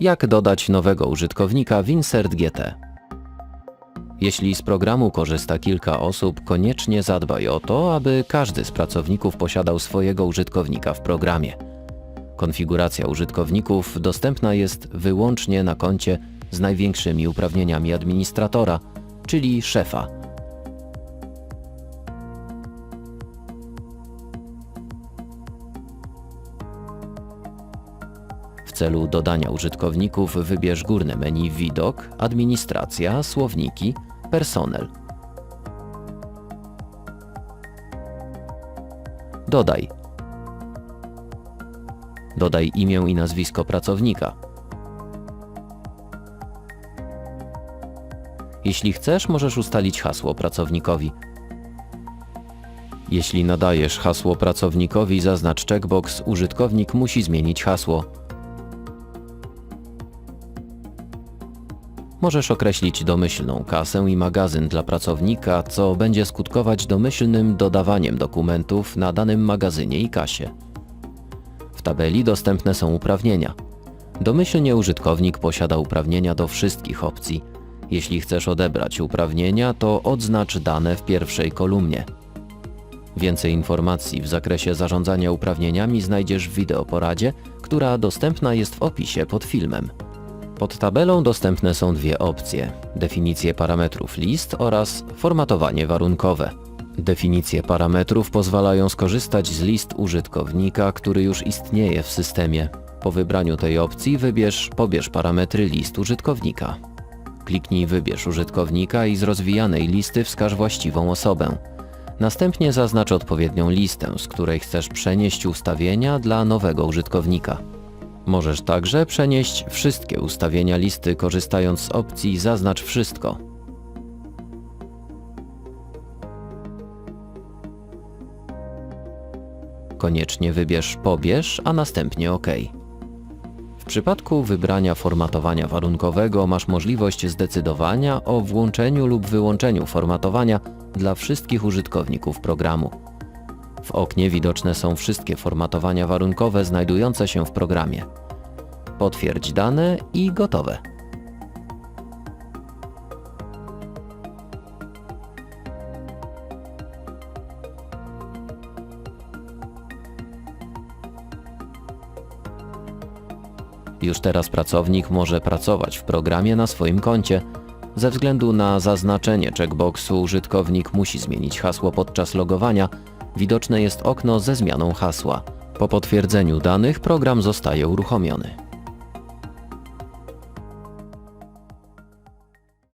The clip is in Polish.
Jak dodać nowego użytkownika w Insert GT? Jeśli z programu korzysta kilka osób, koniecznie zadbaj o to, aby każdy z pracowników posiadał swojego użytkownika w programie. Konfiguracja użytkowników dostępna jest wyłącznie na koncie z największymi uprawnieniami administratora, czyli szefa. Celu dodania użytkowników wybierz górne menu Widok, Administracja, Słowniki, Personel. Dodaj. Dodaj imię i nazwisko pracownika. Jeśli chcesz, możesz ustalić hasło pracownikowi. Jeśli nadajesz hasło pracownikowi, zaznacz checkbox Użytkownik musi zmienić hasło. Możesz określić domyślną kasę i magazyn dla pracownika, co będzie skutkować domyślnym dodawaniem dokumentów na danym magazynie i kasie. W tabeli dostępne są uprawnienia. Domyślnie użytkownik posiada uprawnienia do wszystkich opcji. Jeśli chcesz odebrać uprawnienia, to odznacz dane w pierwszej kolumnie. Więcej informacji w zakresie zarządzania uprawnieniami znajdziesz w wideoporadzie, która dostępna jest w opisie pod filmem. Pod tabelą dostępne są dwie opcje: definicje parametrów list oraz formatowanie warunkowe. Definicje parametrów pozwalają skorzystać z list użytkownika, który już istnieje w systemie. Po wybraniu tej opcji wybierz Pobierz parametry list użytkownika. Kliknij Wybierz użytkownika i z rozwijanej listy wskaż właściwą osobę. Następnie zaznacz odpowiednią listę, z której chcesz przenieść ustawienia dla nowego użytkownika. Możesz także przenieść wszystkie ustawienia listy korzystając z opcji Zaznacz wszystko. Koniecznie wybierz Pobierz, a następnie OK. W przypadku wybrania formatowania warunkowego masz możliwość zdecydowania o włączeniu lub wyłączeniu formatowania dla wszystkich użytkowników programu. W oknie widoczne są wszystkie formatowania warunkowe znajdujące się w programie. Potwierdź dane i gotowe. Już teraz pracownik może pracować w programie na swoim koncie. Ze względu na zaznaczenie checkboxu użytkownik musi zmienić hasło podczas logowania. Widoczne jest okno ze zmianą hasła. Po potwierdzeniu danych program zostaje uruchomiony.